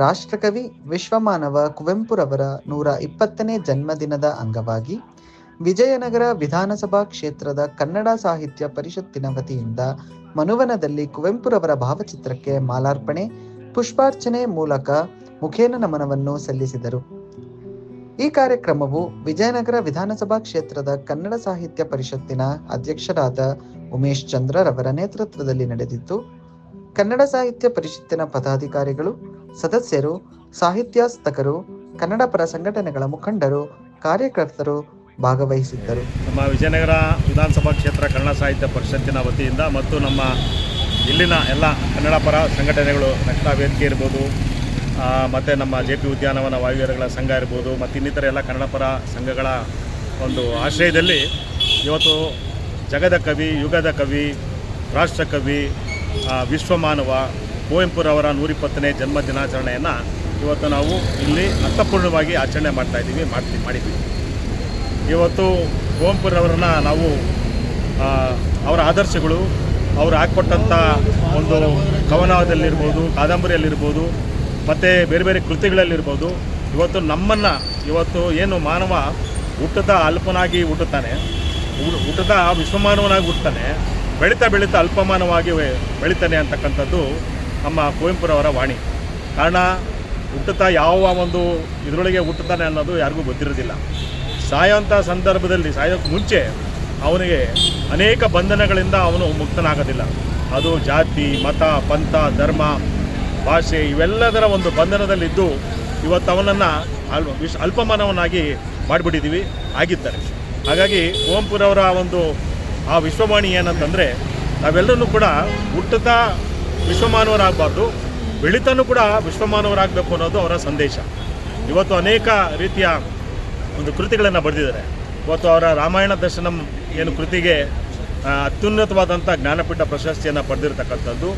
ರಾಷ್ಟ್ರಕವಿ ವಿಶ್ವಮಾನವ ಕುವೆಂಪುರವರ ನೂರ ಇಪ್ಪತ್ತನೇ ಜನ್ಮದಿನದ ಅಂಗವಾಗಿ ವಿಜಯನಗರ ವಿಧಾನಸಭಾ ಕ್ಷೇತ್ರದ ಕನ್ನಡ ಸಾಹಿತ್ಯ ಪರಿಷತ್ತಿನ ವತಿಯಿಂದ ಮನುವನದಲ್ಲಿ ಕುವೆಂಪುರವರ ಭಾವಚಿತ್ರಕ್ಕೆ ಮಾಲಾರ್ಪಣೆ, ಪುಷ್ಪಾರ್ಚನೆ ಮೂಲಕ ಮುಖೇನ ನಮನವನ್ನು ಸಲ್ಲಿಸಿದರು. ಈ ಕಾರ್ಯಕ್ರಮವು ವಿಜಯನಗರ ವಿಧಾನಸಭಾ ಕ್ಷೇತ್ರದ ಕನ್ನಡ ಸಾಹಿತ್ಯ ಪರಿಷತ್ತಿನ ಅಧ್ಯಕ್ಷರಾದ ಉಮೇಶ್ ಚಂದ್ರರವರ ನೇತೃತ್ವದಲ್ಲಿ ನಡೆದಿತ್ತು. ಕನ್ನಡ ಸಾಹಿತ್ಯ ಪರಿಷತ್ತಿನ ಪದಾಧಿಕಾರಿಗಳು ಸದಸ್ಯರು ಸಾಹಿತ್ಯಾಸ್ತಕರು ಕನ್ನಡ ಪರ ಸಂಘಟನೆಗಳ ಮುಖಂಡರು, ಕಾರ್ಯಕರ್ತರು ಭಾಗವಹಿಸಿದ್ದರು. ನಮ್ಮ ವಿಜಯನಗರ ವಿಧಾನಸಭಾ ಕ್ಷೇತ್ರ ಕನ್ನಡ ಸಾಹಿತ್ಯ ಪರಿಷತ್ತಿನ ವತಿಯಿಂದ ಮತ್ತು ನಮ್ಮ ಇಲ್ಲಿನ ಎಲ್ಲ ಕನ್ನಡ ಪರ ಸಂಘಟನೆಗಳು ರಕ್ಷಣಾ ವೇದಿಕೆ ಇರ್ಬೋದು ಮತ್ತು ನಮ್ಮ ಜೆ ಪಿ ಉದ್ಯಾನವನ ವಾಯುವ್ಯಗಳ ಸಂಘ ಇರ್ಬೋದು, ಮತ್ತು ಇನ್ನಿತರ ಎಲ್ಲ ಕನ್ನಡ ಪರ ಸಂಘಗಳ ಒಂದು ಆಶ್ರಯದಲ್ಲಿ ಇವತ್ತು ಜಗದ ಕವಿ, ಯುಗದ ಕವಿ ರಾಷ್ಟ್ರಕವಿ ಕವಿ ವಿಶ್ವಮಾನವ ಕುವೆಂಪುರವರ ನೂರಿಪ್ಪತ್ತನೇ ಜನ್ಮ ದಿನಾಚರಣೆಯನ್ನು ಇವತ್ತು ನಾವು ಇಲ್ಲಿ ಅರ್ಥಪೂರ್ಣವಾಗಿ ಆಚರಣೆ ಮಾಡ್ತಾ ಇದ್ದೀವಿ ಮಾಡ್ತೀವಿ ಮಾಡಿದ್ವಿ. ಇವತ್ತು ಕುವೆಂಪುರವರನ್ನ ನಾವು ಅವರ ಆದರ್ಶಗಳು, ಅವರು ಹಾಕ್ಕೊಟ್ಟಂಥ ಒಂದು ಕವನದಲ್ಲಿರ್ಬೋದು, ಕಾದಂಬರಿಯಲ್ಲಿರ್ಬೋದು, ಮತ್ತು ಬೇರೆ ಬೇರೆ ಕೃತಿಗಳಲ್ಲಿರ್ಬೋದು, ಇವತ್ತು ನಮ್ಮನ್ನು, ಇವತ್ತು ಏನು ಮಾನವ ಹುಟ್ಟದ ಅಲ್ಪನಾಗಿ ಹುಟ್ಟುತ್ತಾನೆ ಹುಟ್ಟದ ವಿಶ್ವಮಾನವನಾಗಿ ಹುಟ್ಟುತ್ತಾನೆ, ಬೆಳೀತಾ ಬೆಳೀತಾ ಅಲ್ಪಮಾನವಾಗಿ ಬೆಳೀತಾನೆ ಅಂತಕ್ಕಂಥದ್ದು ನಮ್ಮ ಕುವೆಂಪುರವರ ವಾಣಿ. ಕಾರಣ, ಹುಟ್ಟುತ್ತಾ ಯಾವ ಒಂದು ಇದರೊಳಗೆ ಹುಟ್ಟುತ್ತಾನೆ ಅನ್ನೋದು ಯಾರಿಗೂ ಗೊತ್ತಿರೋದಿಲ್ಲ ಸಾಯೋಂಥ ಸಂದರ್ಭದಲ್ಲಿ, ಸಾಯೋಕ್ಕೆ ಮುಂಚೆ ಅವನಿಗೆ ಅನೇಕ ಬಂಧನಗಳಿಂದ ಅವನು ಮುಕ್ತನಾಗೋದಿಲ್ಲ. ಅದು ಜಾತಿ, ಮತ, ಪಂಥ, ಧರ್ಮ, ಭಾಷೆ ಇವೆಲ್ಲದರ ಒಂದು ಬಂಧನದಲ್ಲಿದ್ದು ಇವತ್ತು ಅವನನ್ನು ಅಲ್ ವಿಶ್ ಅಲ್ಪಮಾನವನ್ನಾಗಿ ಮಾಡಿಬಿಟ್ಟಿದ್ದೀವಿ, ಆಗಿದ್ದಾರೆ. ಹಾಗಾಗಿ ಕುವೆಂಪುರವರ ಒಂದು ಆ ವಿಶ್ವವಾಣಿ ಏನಂತಂದರೆ ನಾವೆಲ್ಲರೂ ಕೂಡ ಹುಟ್ಟುತ್ತಾ ವಿಶ್ವಮಾನವರಾಗಬಾರ್ದು. ಬೆಳಿತನೂ ಕೂಡ ವಿಶ್ವಮಾನವರಾಗಬೇಕು ಅನ್ನೋದು ಅವರ ಸಂದೇಶ. ಇವತ್ತು ಅನೇಕ ರೀತಿಯ ಒಂದು ಕೃತಿಗಳನ್ನು ಬರೆದಿದ್ದಾರೆ. ಇವತ್ತು ಅವರ ರಾಮಾಯಣ ದರ್ಶನಂ ಏನು ಕೃತಿಗೆ ಅತ್ಯುನ್ನತವಾದಂಥ ಜ್ಞಾನಪೀಠ ಪ್ರಶಸ್ತಿಯನ್ನು ಪಡೆದಿರತಕ್ಕಂಥದ್ದು.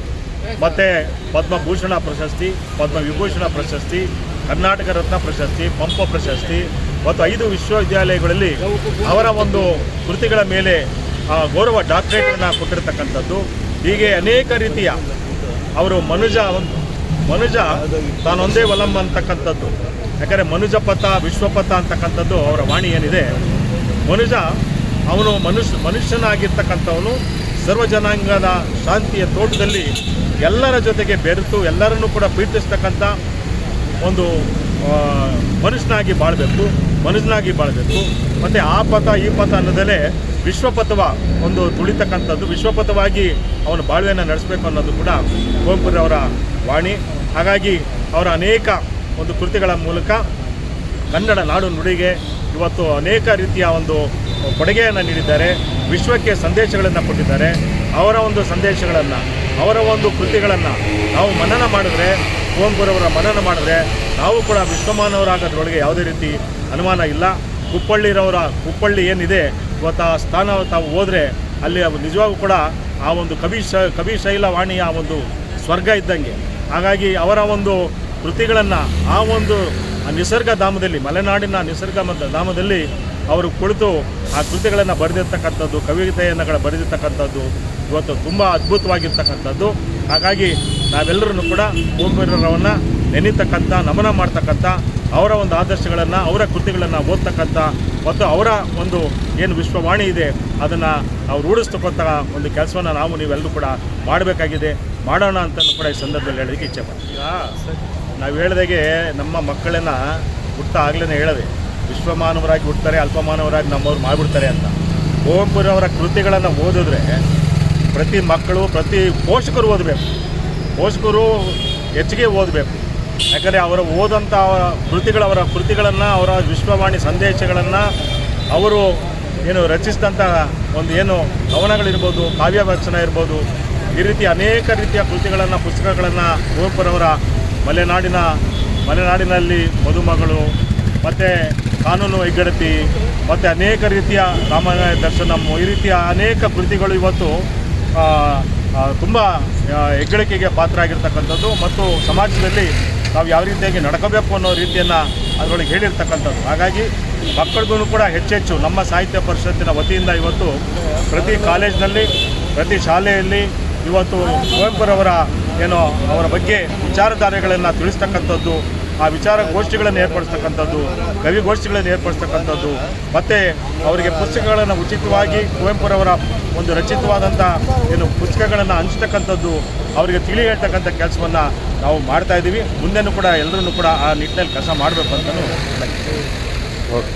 ಮತ್ತು ಪದ್ಮಭೂಷಣ ಪ್ರಶಸ್ತಿ, ಪದ್ಮವಿಭೂಷಣ ಪ್ರಶಸ್ತಿ, ಕರ್ನಾಟಕ ರತ್ನ ಪ್ರಶಸ್ತಿ, ಪಂಪ ಪ್ರಶಸ್ತಿ, ಮತ್ತು ಐದು ವಿಶ್ವವಿದ್ಯಾಲಯಗಳಲ್ಲಿ ಅವರ ಒಂದು ಕೃತಿಗಳ ಮೇಲೆ ಗೌರವ ಡಾಕ್ಟರೇಟನ್ನು ಕೊಟ್ಟಿರ್ತಕ್ಕಂಥದ್ದು. ಹೀಗೆ ಅನೇಕ ರೀತಿಯ ಅವರು ಮನುಜ ಮನುಜ ತಾನೊಂದೇ ವಲಂಬ ಅಂತಕ್ಕಂಥದ್ದು. ಯಾಕಂದರೆ ಮನುಜ ಪಥ, ವಿಶ್ವಪಥ ಅಂತಕ್ಕಂಥದ್ದು ಅವರ ವಾಣಿ ಏನಿದೆ. ಮನುಜ ಅವನು ಮನುಷ್ಯ ಮನುಷ್ಯನಾಗಿರ್ತಕ್ಕಂಥವನು ಸರ್ವ ಜನಾಂಗದ ಶಾಂತಿಯ ತೋಟದಲ್ಲಿ ಎಲ್ಲರ ಜೊತೆಗೆ ಬೆರೆತು ಎಲ್ಲರನ್ನೂ ಕೂಡ ಪ್ರೀತಿಸ್ತಕ್ಕಂಥ ಒಂದು ಮನುಷ್ಯನಾಗಿ ಬಾಳಬೇಕು ಮನುಷ್ಯನಾಗಿ ಬಾಳಬೇಕು. ಮತ್ತು ಆ ಪಥ, ಈ ಪಥ ಅನ್ನೋದಲ್ಲೇ ವಿಶ್ವಪಥವ ಒಂದು ತುಳಿತಕ್ಕಂಥದ್ದು. ವಿಶ್ವಪಥವಾಗಿ ಅವನು ಬಾಳ್ವೆಯನ್ನು ನಡೆಸಬೇಕು ಅನ್ನೋದು ಕೂಡ ಕುವೆಂಪುರವರ ವಾಣಿ. ಹಾಗಾಗಿ ಅವರ ಅನೇಕ ಒಂದು ಕೃತಿಗಳ ಮೂಲಕ ಕನ್ನಡ ನಾಡು ನುಡಿಗೆ ಇವತ್ತು ಅನೇಕ ರೀತಿಯ ಒಂದು ಕೊಡುಗೆಯನ್ನು ನೀಡಿದ್ದಾರೆ. ವಿಶ್ವಕ್ಕೆ ಸಂದೇಶಗಳನ್ನು ಕೊಟ್ಟಿದ್ದಾರೆ. ಅವರ ಒಂದು ಸಂದೇಶಗಳನ್ನು, ಅವರ ಒಂದು ಕೃತಿಗಳನ್ನು ನಾವು ಮನನ ಮಾಡಿದ್ರೆ ಕುವೆಂಪುರವರ ಮನನ ಮಾಡಿದ್ರೆ ನಾವು ಕೂಡ ವಿಶ್ವಮಾನವರಾಗೋದ್ರೊಳಗೆ ಯಾವುದೇ ರೀತಿ ಅನುಮಾನ ಇಲ್ಲ. ಕುಪ್ಪಳ್ಳಿರವರ, ಕುಪ್ಪಳ್ಳಿ ಏನಿದೆ ಇವತ್ತು ಆ ಸ್ಥಾನ ತಾವು ಹೋದರೆ ಅಲ್ಲಿ ನಿಜವಾಗೂ ಕೂಡ ಆ ಒಂದು ಕವಿ ಶ, ಕವಿ ಆ ಒಂದು ಸ್ವರ್ಗ ಇದ್ದಂಗೆ. ಹಾಗಾಗಿ ಅವರ ಒಂದು ಕೃತಿಗಳನ್ನು ಆ ಒಂದು ನಿಸರ್ಗ ಧಾಮದಲ್ಲಿ, ಮಲೆನಾಡಿನ ನಿಸರ್ಗ ಧಾಮದಲ್ಲಿ ಅವರು ಕುಳಿತು ಆ ಕೃತಿಗಳನ್ನು ಬರೆದಿರ್ತಕ್ಕಂಥದ್ದು ಕವಿತೆಯನ್ನು ಬರೆದಿರ್ತಕ್ಕಂಥದ್ದು, ಇವತ್ತು ತುಂಬ ಅದ್ಭುತವಾಗಿರ್ತಕ್ಕಂಥದ್ದು. ಹಾಗಾಗಿ ನಾವೆಲ್ಲರೂ ಕೂಡ ಕುವೆಂಪುರವರನ್ನು ನೆನೀತಕ್ಕಂಥ ನಮನ ಮಾಡ್ತಕ್ಕಂಥ ಅವರ ಒಂದು ಆದರ್ಶಗಳನ್ನು ಅವರ ಕೃತಿಗಳನ್ನು ಓದ್ತಕ್ಕಂಥ ಮತ್ತು ಅವರ ಒಂದು ಏನು ವಿಶ್ವವಾಣಿ ಇದೆ ಅದನ್ನು ನಾವು ರೂಢಿಸ್ತಕ್ಕಂಥ ಒಂದು ಕೆಲಸವನ್ನು ನಾವು ನೀವೆಲ್ಲರೂ ಕೂಡ ಮಾಡಬೇಕಾಗಿದೆ. ಮಾಡೋಣ ಅಂತ ಕೂಡ ಈ ಸಂದರ್ಭದಲ್ಲಿ ಹೇಳೋದಕ್ಕೆ ಇಚ್ಛೆ ಪಡ್ತೀವಿ ನಾವು ಹೇಳ್ದಾಗೆ ನಮ್ಮ ಮಕ್ಕಳನ್ನು ಹುಟ್ಟ ಆಗ್ಲೇ ಹೇಳದೆ. ವಿಶ್ವಮಾನವರಾಗಿ ಹುಡ್ತಾರೆ ಅಲ್ಪಮಾನವರಾಗಿ ನಮ್ಮವ್ರು ಮಾಡಿಬಿಡ್ತಾರೆ ಅಂತ. ಕುವೆಂಪುರವರ ಕೃತಿಗಳನ್ನು ಓದಿದ್ರೆ ಪ್ರತಿ ಮಕ್ಕಳು ಪ್ರತಿ ಪೋಷಕರು ಓದಬೇಕು. ಪೋಷಕರು ಹೆಚ್ಚಿಗೆ ಓದಬೇಕು. ಯಾಕಂದರೆ ಅವರ ಓದಂಥ ಕೃತಿಗಳವರ ಕೃತಿಗಳನ್ನು, ಅವರ ವಿಶ್ವವಾಣಿ ಸಂದೇಶಗಳನ್ನು ಅವರು ಏನು ರಚಿಸಿದಂಥ ಒಂದು ಏನು ಕವನಗಳಿರ್ಬೋದು ಕಾವ್ಯ ವಚನ ಇರ್ಬೋದು, ಈ ರೀತಿ ಅನೇಕ ರೀತಿಯ ಕೃತಿಗಳನ್ನು, ಪುಸ್ತಕಗಳನ್ನು ಕುವೆಂಪುರವರ ಮಲೆನಾಡಿನ, ಮಲೆನಾಡಿನಲ್ಲಿ ಮದುಮಗಳು, ಮತ್ತು ಕಾನೂನು ಹೆಗ್ಗಡತಿ ಮತ್ತು ಅನೇಕ ರೀತಿಯ ರಾಮಾಯಣ ದರ್ಶನಮ್ಮು ಈ ರೀತಿಯ ಅನೇಕ ಕೃತಿಗಳು ಇವತ್ತು ತುಂಬ ಹೆಗ್ಗಳಿಕೆಗೆ ಪಾತ್ರ ಆಗಿರ್ತಕ್ಕಂಥದ್ದು ಮತ್ತು ಸಮಾಜದಲ್ಲಿ ನಾವು ಯಾವ ರೀತಿಯಾಗಿ ನಡ್ಕೋಬೇಕು ಅನ್ನೋ ರೀತಿಯನ್ನು ಅದರೊಳಗೆ ಹೇಳಿರ್ತಕ್ಕಂಥದ್ದು. ಹಾಗಾಗಿ ಮಕ್ಕಳಿಗೂ ಕೂಡ ಹೆಚ್ಚೆಚ್ಚು ನಮ್ಮ ಸಾಹಿತ್ಯ ಪರಿಷತ್ತಿನ ವತಿಯಿಂದ ಇವತ್ತು ಪ್ರತಿ ಕಾಲೇಜಿನಲ್ಲಿ, ಪ್ರತಿ ಶಾಲೆಯಲ್ಲಿ ಇವತ್ತು ಕುವೆಂಪುರವರ ಏನೋ ಅವರ ಬಗ್ಗೆ ವಿಚಾರಧಾರೆಗಳನ್ನು ತಿಳಿಸ್ತಕ್ಕಂಥದ್ದು ಆ ವಿಚಾರ ಗೋಷ್ಠಿಗಳನ್ನು ಏರ್ಪಡಿಸ್ತಕ್ಕಂಥದ್ದು ಕವಿಗೋಷ್ಠಿಗಳನ್ನು ಏರ್ಪಡಿಸ್ತಕ್ಕಂಥದ್ದು, ಮತ್ತು ಅವರಿಗೆ ಪುಸ್ತಕಗಳನ್ನು ಉಚಿತವಾಗಿ ಕುವೆಂಪುರವರ ಒಂದು ರಚಿತವಾದಂಥ ಏನು ಪುಸ್ತಕಗಳನ್ನು ಹಂಚ್ತಕ್ಕಂಥದ್ದು, ಅವರಿಗೆ ತಿಳಿ ಹೇಳ್ತಕ್ಕಂಥ ಕೆಲಸವನ್ನು ನಾವು ಮಾಡ್ತಾ ಇದ್ದೀವಿ ಮುಂದೆನೂ ಕೂಡ ಎಲ್ಲರೂ ಕೂಡ ಆ ನಿಟ್ಟಿನಲ್ಲಿ ಕೆಲಸ ಮಾಡಬೇಕು ಅಂತಲೂ ಓಕೆ.